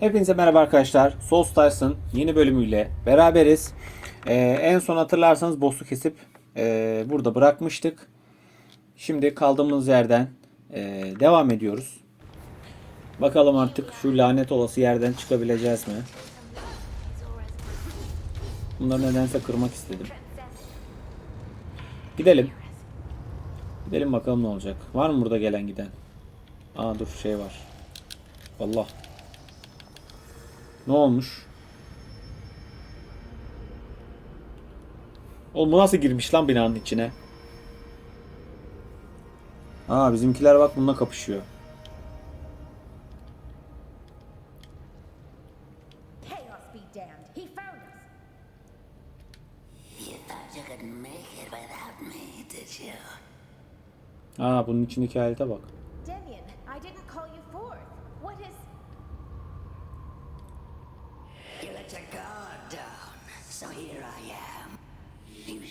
Hepinize merhaba arkadaşlar. Soul Stars'ın yeni bölümüyle beraberiz. Ee, en son hatırlarsanız boss'u kesip e, burada bırakmıştık. Şimdi kaldığımız yerden e, devam ediyoruz. Bakalım artık şu lanet olası yerden çıkabileceğiz mi? Bunları nedense kırmak istedim. Gidelim. Gidelim bakalım ne olacak. Var mı burada gelen giden? Aa dur şey var. Allah. Ne olmuş? Oğlum bu nasıl girmiş lan binanın içine? Aa bizimkiler bak bununla kapışıyor. Aa bunun içindeki halete bak.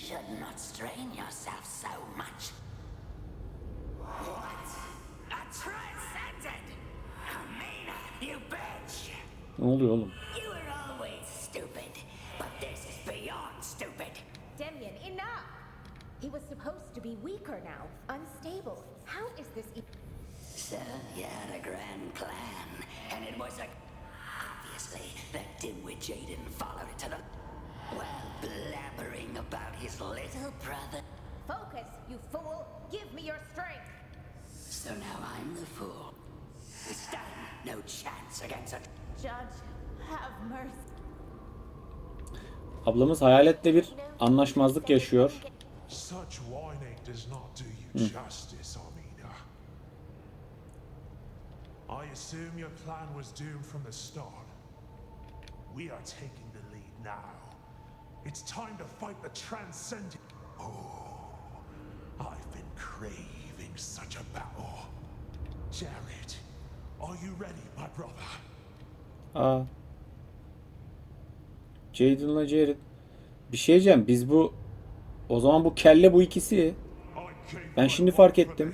Should not strain yourself so much. What? A transcendent? Amina, you bitch! Ne oluyor oğlum? You were always stupid, but this is beyond stupid. Demian, enough! He was supposed to be weaker now, unstable. How is this... E So you had a grand plan, and it was a... Obviously, that dimwit Jaden followed it to the... While blabbering about his little brother. Focus, you fool! Give me your strength! So now I'm the fool. Stand no chance against a... Judge, have mercy. Ablamız hayaletle bir anlaşmazlık yaşıyor. Such whining does not do you justice, Armina. I assume your plan was doomed from the start. We are taking the lead now. It's time to fight the transcendent. Oh, I've been craving such a battle. Jared, are you ready, my brother? Aa. Jaden'la Jared. Bir şey diyeceğim. Biz bu o zaman bu kelle bu ikisi. Ben şimdi fark ettim.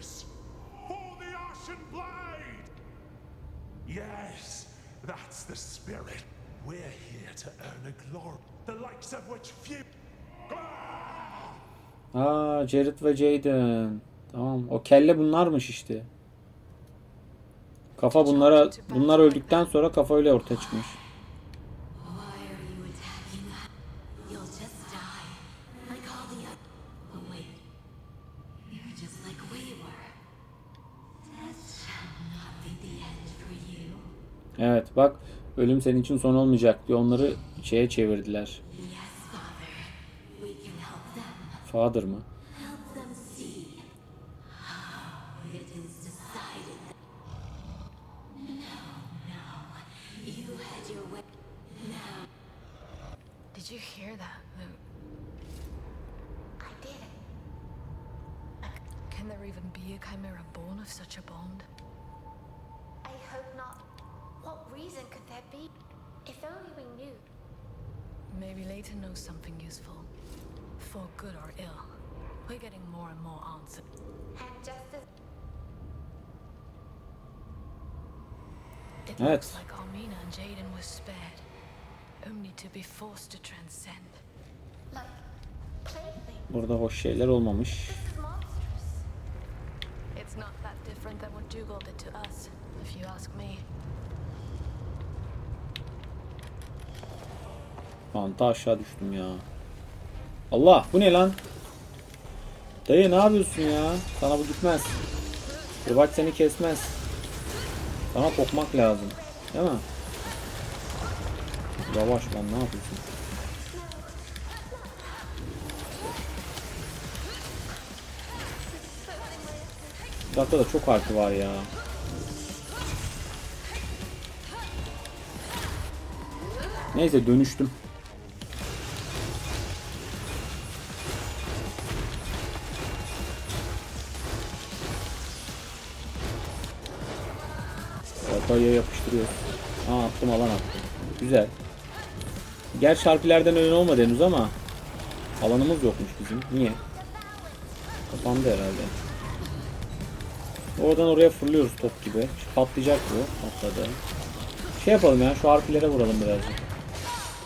Yes, that's the spirit. We're here to earn a glory, Aa Jared ve Jaden. Tamam. O kelle bunlarmış işte. Kafa bunlara bunlar öldükten sonra kafa öyle ortaya çıkmış. Evet bak ölüm senin için son olmayacak diye onları şeye çevirdiler. Way. Now. Did you hear that, Luke? I did. Can there even be a chimera born of such a bond? I hope not. What reason could there be? If only we knew. Maybe later knows something useful. For good or ill. We're getting more and more answers. And just as... It Evet. looks like Armina and Jaden were spared. Only to be forced to transcend. Like... Plaything. Burada hoş şeyler olmamış. It's not that different than what Dougal did to us, if you ask me. Manta aşağı düştüm ya. Allah bu ne lan? Dayı ne yapıyorsun ya? Sana bu gitmez. Kırbaç seni kesmez. Sana tokmak lazım. Değil mi? Yavaş lan ne yapıyorsun? Bu dakika da çok artı var ya. Neyse dönüştüm. Güzel. Gerçi harpilerden ön olmadı henüz ama alanımız yokmuş bizim. Niye? Kapandı herhalde. Oradan oraya fırlıyoruz top gibi. Patlayacak bu. Patladı. Şey yapalım ya şu harpilere vuralım birazcık.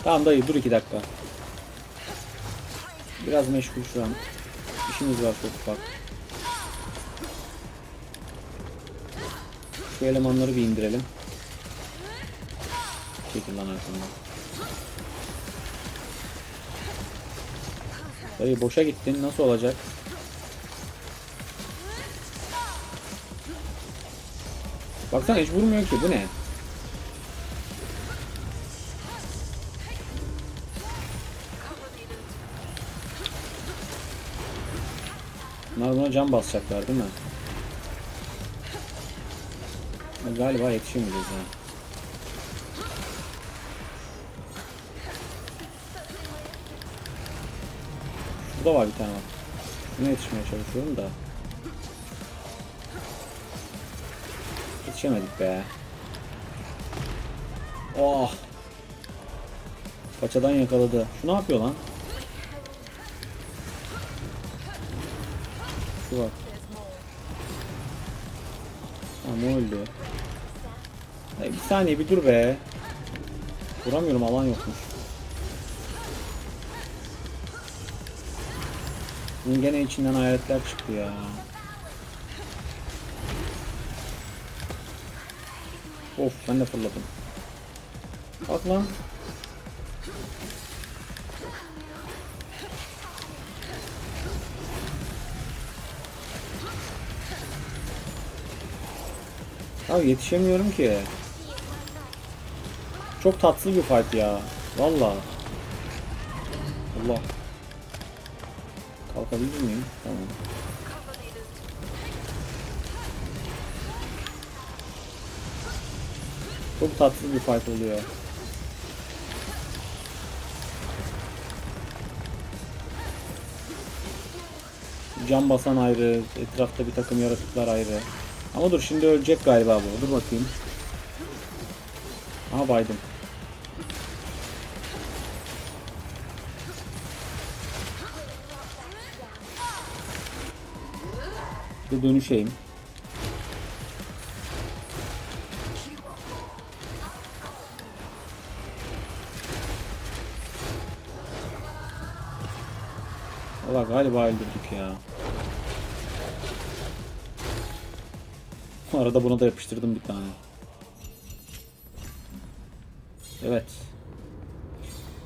Tamam dayı dur iki dakika. Biraz meşgul şu an. İşimiz var çok ufak. Şu elemanları bir indirelim. Çekil lan arkamdan. Dayı boşa gittin. Nasıl olacak? Baksana hiç vurmuyor ki. Bu ne? Bunlar buna can basacaklar değil mi? Galiba yetişemeyeceğiz ya. Burada var bir tane bak. Şuna yetişmeye çalışıyorum da. Yetişemedik be. Oh. Paçadan yakaladı. Şu ne yapıyor lan? Şu bak. Tamam öldü. Ay, bir saniye bir dur be. Vuramıyorum alan yokmuş. Bunun gene içinden hayaletler çıktı ya. Of ben de fırladım. Bak lan. Abi yetişemiyorum ki. Çok tatsız bir fight ya. Valla. Allah. Çok tatsız bir fight oluyor. Cam basan ayrı, etrafta bir takım yaratıklar ayrı. Ama dur şimdi ölecek galiba bu. Dur bakayım. Aha baydım. Bir dönüşeyim. Galiba öldürdük ya. Arada buna da yapıştırdım bir tane. Evet.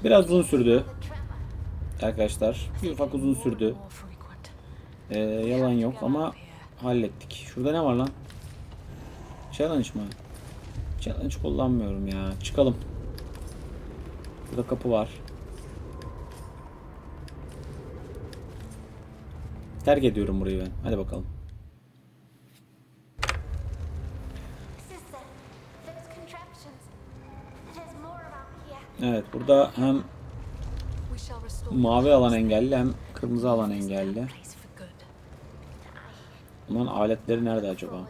Biraz uzun sürdü. Arkadaşlar. Bir ufak uzun sürdü. Ee, yalan yok ama hallettik. Şurada ne var lan? Challenge mı? Challenge kullanmıyorum ya. Çıkalım. Burada kapı var. Terk ediyorum burayı ben. Hadi bakalım. Evet burada hem mavi alan engelli hem kırmızı alan engelli. Bunların aletleri nerede acaba?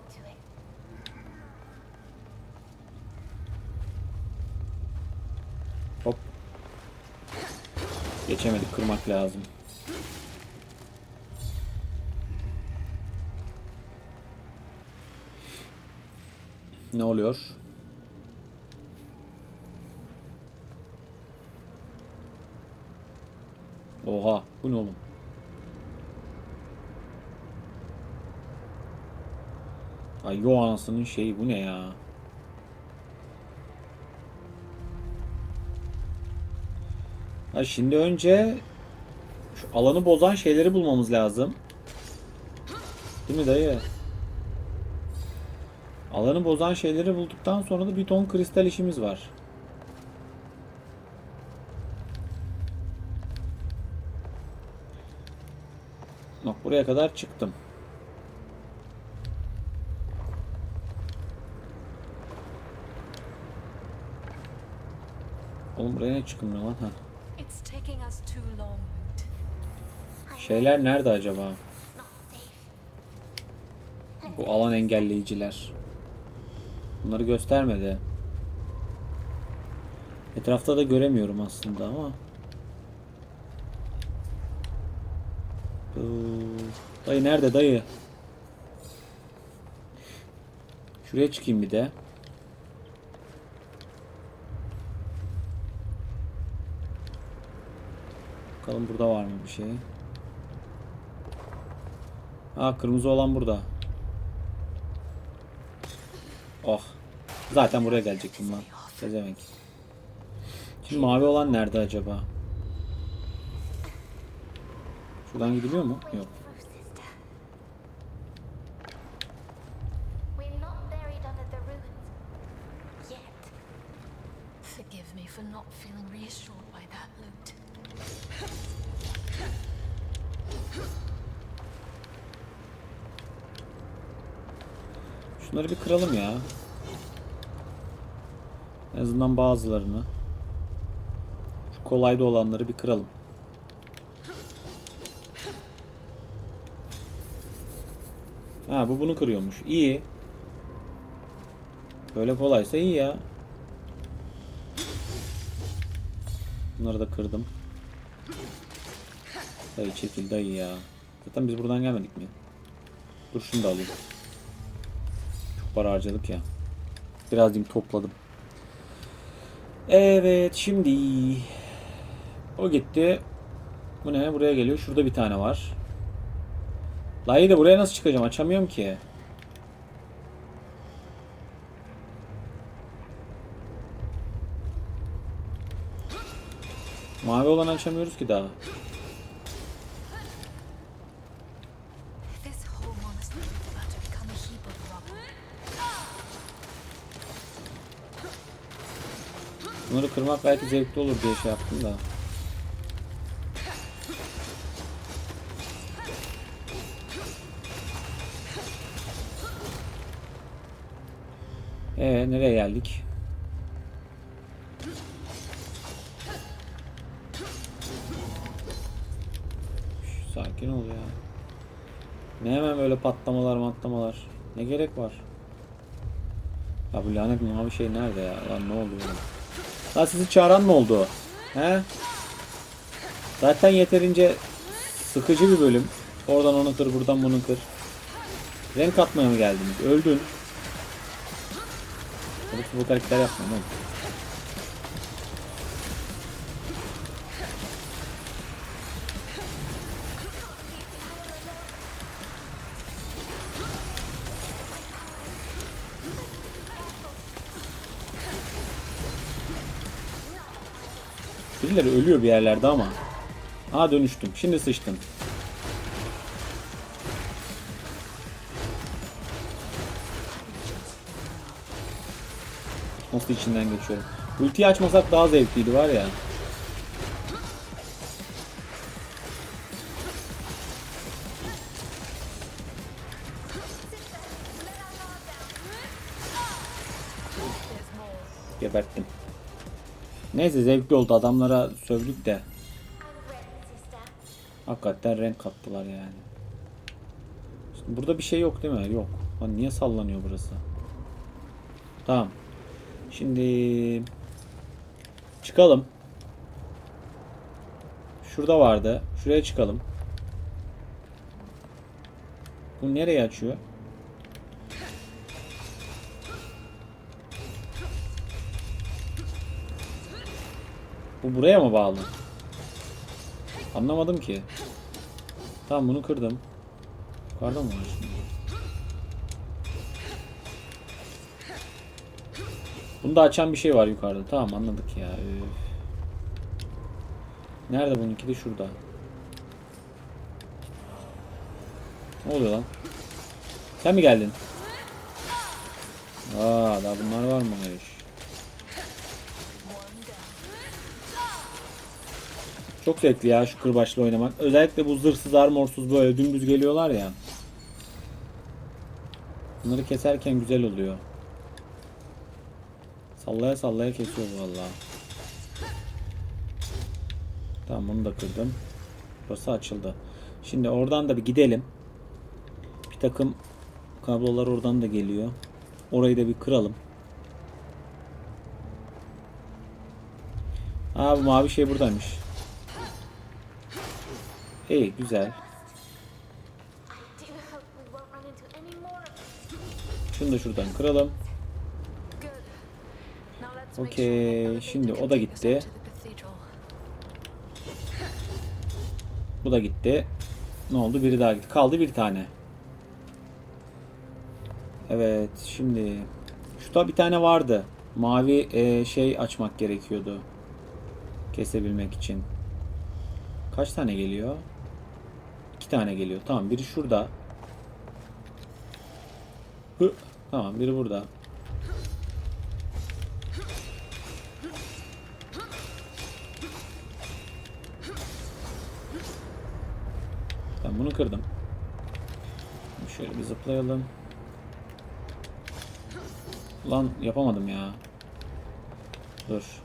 Hop. Geçemedik kırmak lazım. Ne oluyor? Oha, bu ne oğlum? Ay yo anasının şeyi bu ne ya? Ha şimdi önce şu alanı bozan şeyleri bulmamız lazım. Değil mi dayı? Alanı bozan şeyleri bulduktan sonra da bir ton kristal işimiz var. Bak buraya kadar çıktım. Oğlum buraya ne çıkmıyor lan? Ha. Şeyler nerede acaba? Bu alan engelleyiciler. Bunları göstermedi. Etrafta da göremiyorum aslında ama. Ee, dayı nerede dayı? Şuraya çıkayım bir de. Bakalım burada var mı bir şey. Aa kırmızı olan burada. Zaten buraya gelecektim lan. Sezemek. Şimdi mavi olan nerede acaba? Şuradan gidiliyor mu? Yok. sister. We're not buried under the ruins. Yet. Forgive me for not feeling reassured by that loot. Şunları bir kıralım ya. Bazılarını. Şu kolayda olanları bir kıralım. Ha bu bunu kırıyormuş. İyi. Böyle kolaysa iyi ya. Bunları da kırdım. Dayı çekil dayı ya. Zaten biz buradan gelmedik mi? Dur şunu da alayım. Çok para harcadık ya. Biraz diyeyim topladım. Evet şimdi o gitti. Bu ne? Buraya geliyor. Şurada bir tane var. La iyi de buraya nasıl çıkacağım? Açamıyorum ki. Mavi olan açamıyoruz ki daha. Bunları kırmak belki zevkli olur diye şey yaptım da. Ee nereye geldik? Sakin ol ya. Ne hemen böyle patlamalar matlamalar. Ne gerek var? Ya bu lanet mavi şey nerede ya? Lan ne oldu böyle? Lan sizi çağıran mı oldu? He? Zaten yeterince sıkıcı bir bölüm. Oradan onu kır, buradan bunu kır. Renk atmaya mı geldiniz? Öldün. Ki bu hareketler yapmayın oğlum. Birileri ölüyor bir yerlerde ama. Aa dönüştüm. Şimdi sıçtım. Nasıl içinden geçiyorum. Ultiyi açmasak daha zevkliydi var ya. Neyse zevkli oldu adamlara sövdük de. Hakikaten renk kattılar yani. Şimdi burada bir şey yok değil mi? Yok. Lan niye sallanıyor burası? Tamam. Şimdi çıkalım. Şurada vardı. Şuraya çıkalım. Bu nereye açıyor? Bu buraya mı bağlı? Anlamadım ki. Tamam bunu kırdım. Yukarıda mı var şimdi? Bunda açan bir şey var yukarıda. Tamam anladık ya. Üf. Nerede bununki de şurada. Ne oluyor lan? Sen mi geldin? Aa daha bunlar var mı? Hayır. Çok zevkli ya şu kırbaçla oynamak. Özellikle bu zırhsız armorsuz böyle dümdüz geliyorlar ya. Bunları keserken güzel oluyor. Sallaya sallaya kesiyor vallahi. Tamam bunu da kırdım. Burası açıldı. Şimdi oradan da bir gidelim. Bir takım kablolar oradan da geliyor. Orayı da bir kıralım. Aa bu mavi şey buradaymış. Of them. Şunu da şuradan kıralım. Okey, şimdi o da gitti. Bu da gitti. Ne oldu? Biri daha gitti. Kaldı bir tane. Evet. Şimdi şurada bir tane vardı. Mavi e, şey açmak gerekiyordu. Kesebilmek için. Kaç tane geliyor? Tane geliyor. Tamam biri şurada. Hı. Tamam biri burada. Ben bunu kırdım. Şöyle bir zıplayalım. Lan yapamadım ya. Dur.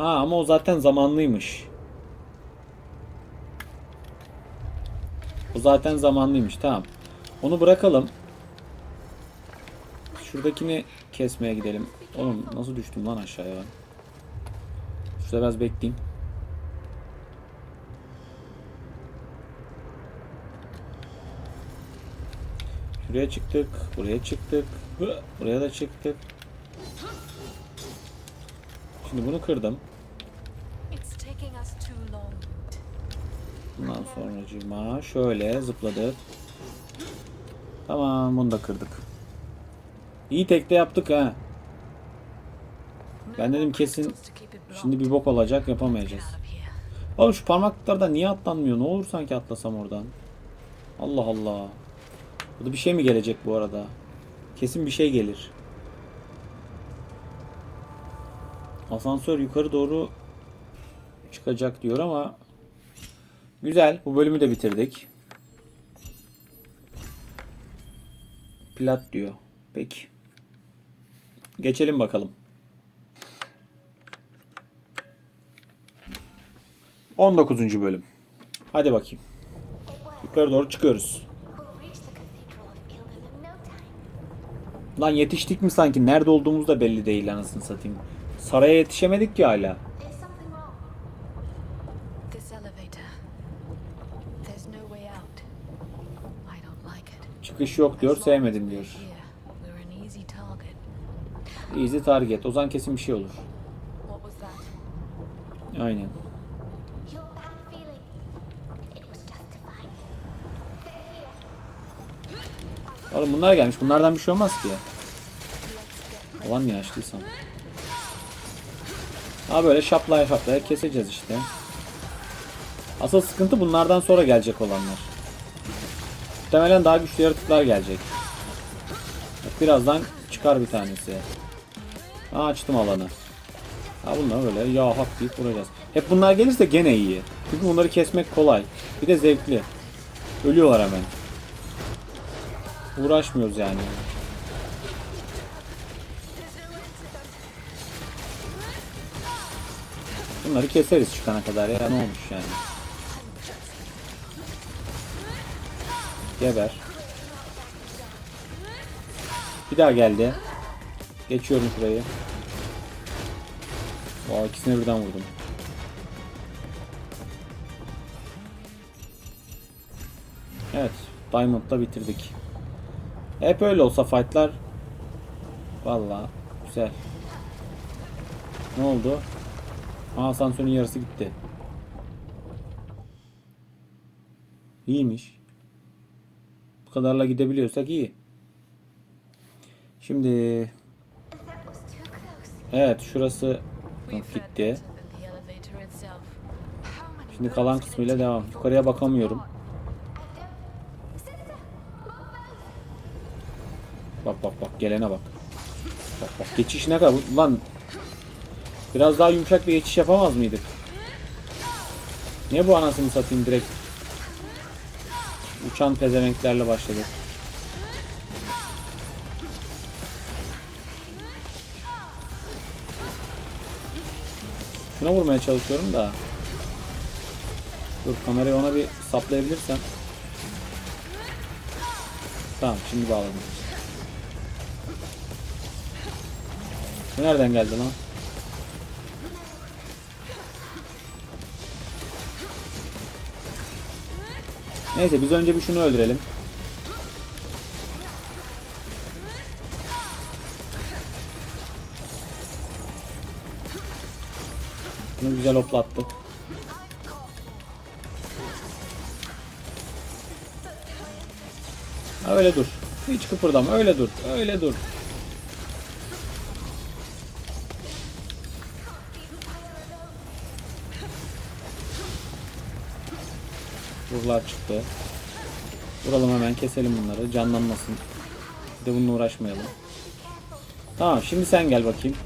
Ha ama o zaten zamanlıymış. O zaten zamanlıymış. Tamam. Onu bırakalım. Şuradakini kesmeye gidelim. Oğlum nasıl düştüm lan aşağıya? Şurada biraz bekleyeyim. Şuraya çıktık. Buraya çıktık. Buraya da çıktık. Şimdi bunu kırdım. It's taking us too long. Bundan sonracığıma şöyle zıpladık. Tamam bunu da kırdık. İyi tekte yaptık ha. Ben dedim kesin şimdi bir bok olacak yapamayacağız. Oğlum şu parmaklıklarda niye atlanmıyor? Ne olur sanki atlasam oradan. Allah Allah. Burada bir şey mi gelecek bu arada? Kesin bir şey gelir. Asansör yukarı doğru çıkacak diyor ama güzel. Bu bölümü de bitirdik. Plat diyor. Peki. Geçelim bakalım. 19. bölüm. Hadi bakayım. Yukarı doğru çıkıyoruz. Lan yetiştik mi sanki? Nerede olduğumuz da belli değil anasını satayım. Saraya yetişemedik ki hala. Çıkış yok diyor, sevmedim diyor. easy target. Easy target. O zaman kesin bir şey olur. Aynen. Oğlum bunlar gelmiş. Bunlardan bir şey olmaz ki. Olan mı yaşlıysam? Ha böyle şaplaya şaplaya keseceğiz işte. Asıl sıkıntı bunlardan sonra gelecek olanlar. Muhtemelen daha güçlü yaratıklar gelecek. Bak birazdan çıkar bir tanesi. Ha açtım alanı. Ha bunlar böyle ya hak deyip vuracağız. Hep bunlar gelirse gene iyi. Çünkü bunları kesmek kolay. Bir de zevkli. Ölüyorlar hemen. Uğraşmıyoruz yani. Bunları keseriz çıkana kadar ya ne olmuş yani. Geber. Bir daha geldi. Geçiyorum şurayı. Aa ikisine birden vurdum. Evet. Diamond'da bitirdik. Hep öyle olsa fightlar Vallahi güzel. Ne oldu? Aa, asansörün yarısı gitti. İyiymiş. Bu kadarla gidebiliyorsak iyi. Şimdi evet şurası gitti. Şimdi kalan kısmıyla devam. Yukarıya bakamıyorum. Bak bak bak gelene bak. Bak bak geçiş ne kadar lan biraz daha yumuşak bir geçiş yapamaz mıydık? Niye bu anasını satayım direkt uçan pezevenklerle başladık? Şuna vurmaya çalışıyorum da. Dur kamerayı ona bir saplayabilirsem. Tamam şimdi bağladım. Nereden geldi lan? Neyse biz önce bir şunu öldürelim. Bunu güzel hoplattık. Ha, öyle dur. Hiç kıpırdama. Öyle dur. Öyle dur. Ruhlar çıktı. Vuralım hemen keselim bunları. Canlanmasın. Bir de bununla uğraşmayalım. Tamam şimdi sen gel bakayım.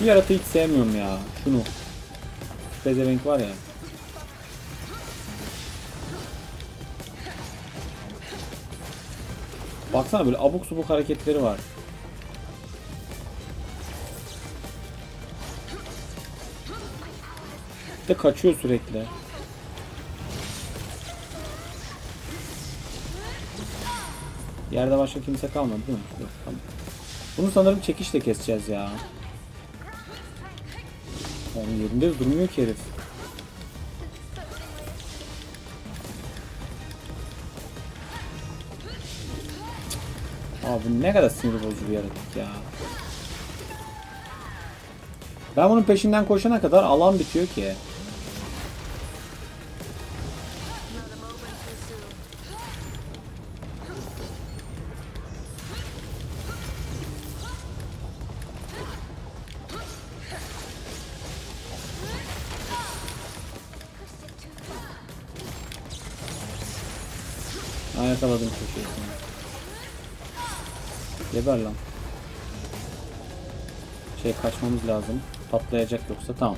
Bu yaratığı hiç sevmiyorum ya. Şunu. Şu Pezevenk var ya. Baksana böyle abuk subuk hareketleri var. De kaçıyor sürekli. Yerde başka kimse kalmadı değil mi? Yok, tamam. Bunu sanırım çekişle keseceğiz ya. Yani yerinde durmuyor ki herif. Abi ne kadar sinir bozucu bir yaratık ya. Ben bunun peşinden koşana kadar alan bitiyor ki. Yakaladım köşesini. Geber lan. Şey kaçmamız lazım. Patlayacak yoksa tamam.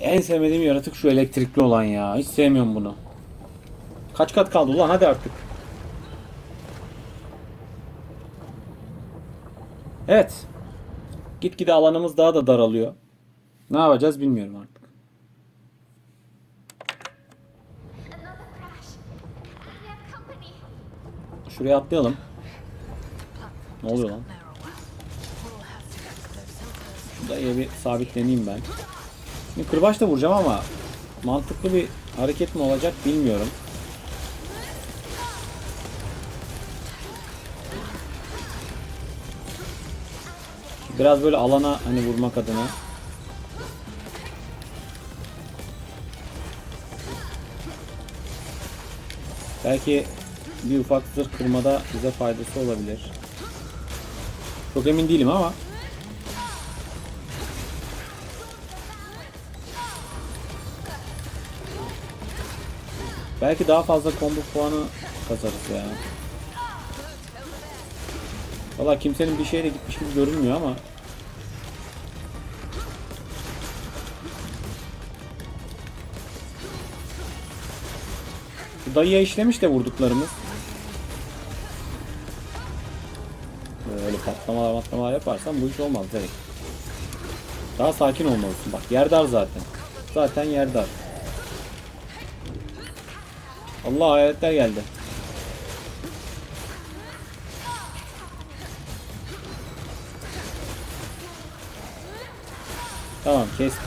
En sevmediğim yaratık şu elektrikli olan ya. Hiç sevmiyorum bunu. Kaç kat kaldı ulan hadi artık. Evet. Gitgide alanımız daha da daralıyor. Ne yapacağız bilmiyorum artık. Another crash. I have company. Şuraya atlayalım. Ne oluyor lan? First. Dayıya bir sabitleneyim ben. Şimdi kırbaç da vuracağım ama mantıklı bir hareket mi olacak bilmiyorum. Biraz böyle alana hani vurmak adına. Belki bir ufak zırh kırmada bize faydası olabilir. Çok emin değilim ama Belki daha fazla combo puanı kazarız ya. Valla kimsenin bir şeyle gitmiş gibi görünmüyor ama. Şu dayıya işlemiş de vurduklarımız. Patlamalar patlamalar yaparsan bu iş olmaz direkt. Daha sakin olmalısın. Bak yer dar zaten. Zaten yer dar. Allah hayaletler geldi. Tamam kestik.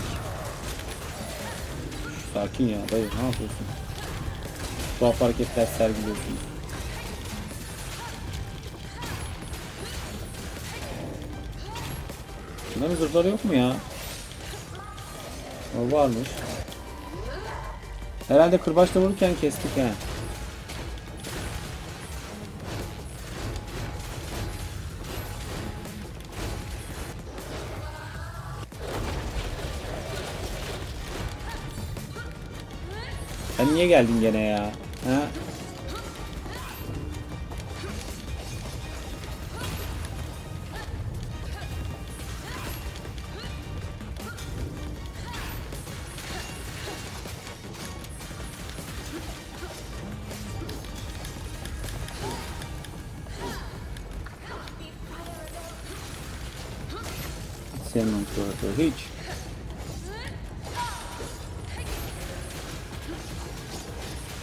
Sakin ya dayı ne yapıyorsun? Tuhaf hareketler sergiliyorsun. Bunların zırhları yok mu ya? O varmış. Herhalde kırbaçla vururken kestik ha. Sen niye geldin gene ya? Ha? Kurat'ı hiç.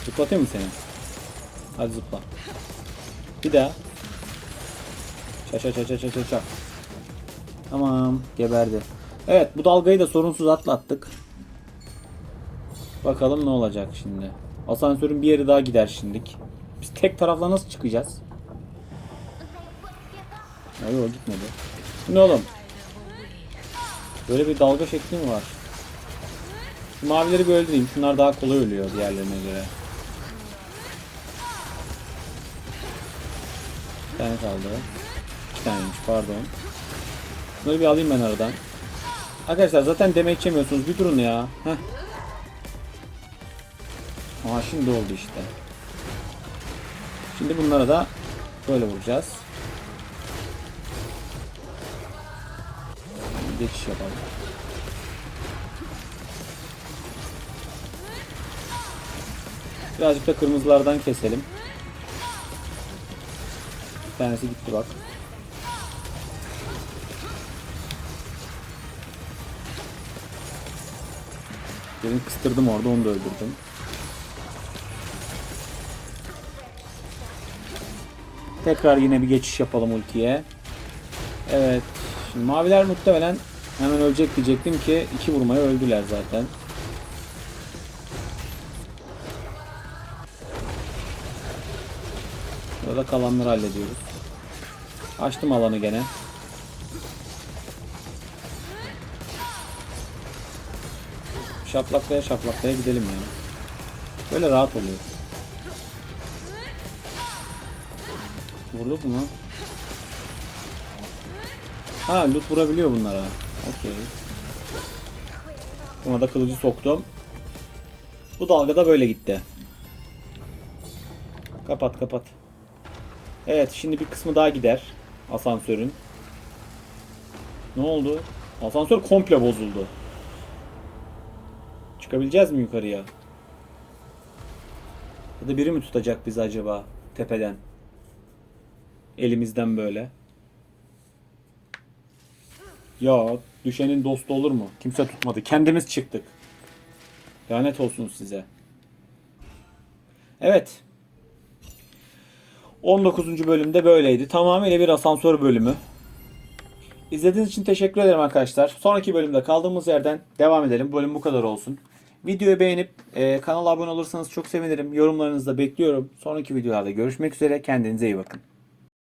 Zıplatayım mı seni? Hadi zıpla. Bir daha. Ça ça ça ça ça ça ça. Tamam geberdi. Evet bu dalgayı da sorunsuz atlattık. Bakalım ne olacak şimdi. Asansörün bir yeri daha gider şimdilik. Biz tek tarafla nasıl çıkacağız? Ay yok gitmedi. Bu ne oğlum? Böyle bir dalga şekli mi var? Şu mavileri bir öldüreyim. Şunlar daha kolay ölüyor diğerlerine göre. Bir tane kaldı. İki taneymiş pardon. Bunları bir alayım ben aradan. Arkadaşlar zaten demek yemiyorsunuz. Bir durun ya. Heh. Aha şimdi oldu işte. Şimdi bunlara da böyle vuracağız. Geçiş yapalım. Birazcık da kırmızılardan keselim. Bir tanesi gitti bak. Birini kıstırdım orada onu da öldürdüm. Tekrar yine bir geçiş yapalım ultiye. Evet. Şimdi maviler muhtemelen hemen ölecek diyecektim ki iki vurmaya öldüler zaten. Burada kalanları hallediyoruz. Açtım alanı gene. Şaplaklaya şaplaklaya gidelim yani. Böyle rahat oluyor. Vurduk mu? Ha loot vurabiliyor bunlara. Okey. Buna da kılıcı soktum. Bu dalga da böyle gitti. Kapat kapat. Evet şimdi bir kısmı daha gider. Asansörün. Ne oldu? Asansör komple bozuldu. Çıkabileceğiz mi yukarıya? Ya da biri mi tutacak bizi acaba tepeden? Elimizden böyle. Ya düşenin dostu olur mu? Kimse tutmadı. Kendimiz çıktık. Lanet olsun size. Evet. 19. bölümde böyleydi. Tamamıyla bir asansör bölümü. İzlediğiniz için teşekkür ederim arkadaşlar. Sonraki bölümde kaldığımız yerden devam edelim. Bölüm bu kadar olsun. Videoyu beğenip e, kanala abone olursanız çok sevinirim. Yorumlarınızı da bekliyorum. Sonraki videolarda görüşmek üzere. Kendinize iyi bakın.